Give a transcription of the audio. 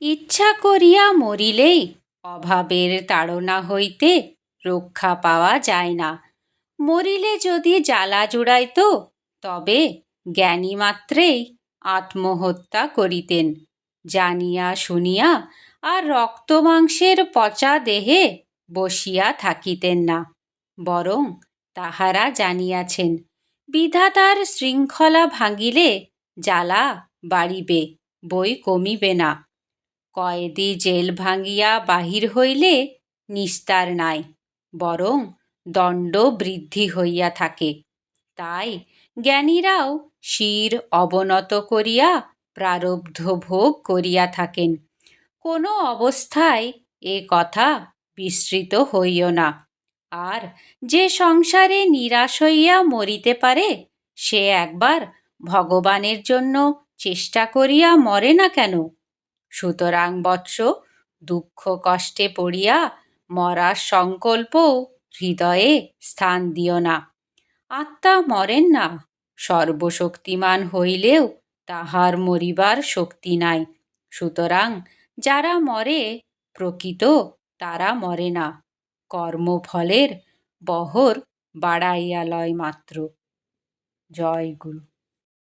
ইচ্ছা করিয়া মরিলেই অভাবের তাড়না হইতে রক্ষা পাওয়া যায় না। মরিলে যদি জ্বালা জুড়াইত, তবে জ্ঞানী মাত্রেই আত্মহত্যা করিতেন। জানিয়া শুনিয়া আর রক্তমাংসের পচা দেহে বসিয়া থাকিতেন না, বরং তাহারা জানিয়াছেন, বিধাতার শৃঙ্খলা ভাঙিলে জ্বালা বাড়িবে, বই কমিবে না। কয়েদি জেল ভাঙিয়া বাহির হইলে নিস্তার নাই, বরং দণ্ড বৃদ্ধি হইয়া থাকে। তাই জ্ঞানীরাও শির অবনত করিয়া প্রারব্ধ ভোগ করিয়া থাকেন। কোনো অবস্থায় এ কথা বিস্মৃত হইও না। আর যে সংসারে নিরাশ হইয়া মরিতে পারে, সে একবার ভগবানের জন্য চেষ্টা করিয়া মরে না কেন? সুতরাং বৎস, দুঃখ কষ্টে পড়িয়া মরার সংকল্প হৃদয়ে স্থান দিও না। আত্মা মরেন না, সর্বশক্তিমান হইলেও তাহার মরিবার শক্তি নাই। সুতরাং যারা মরে, প্রকৃত তারা মরে না। কর্মফলের বহর বাড়াইয়া লয় মাত্র। জয় গুরু।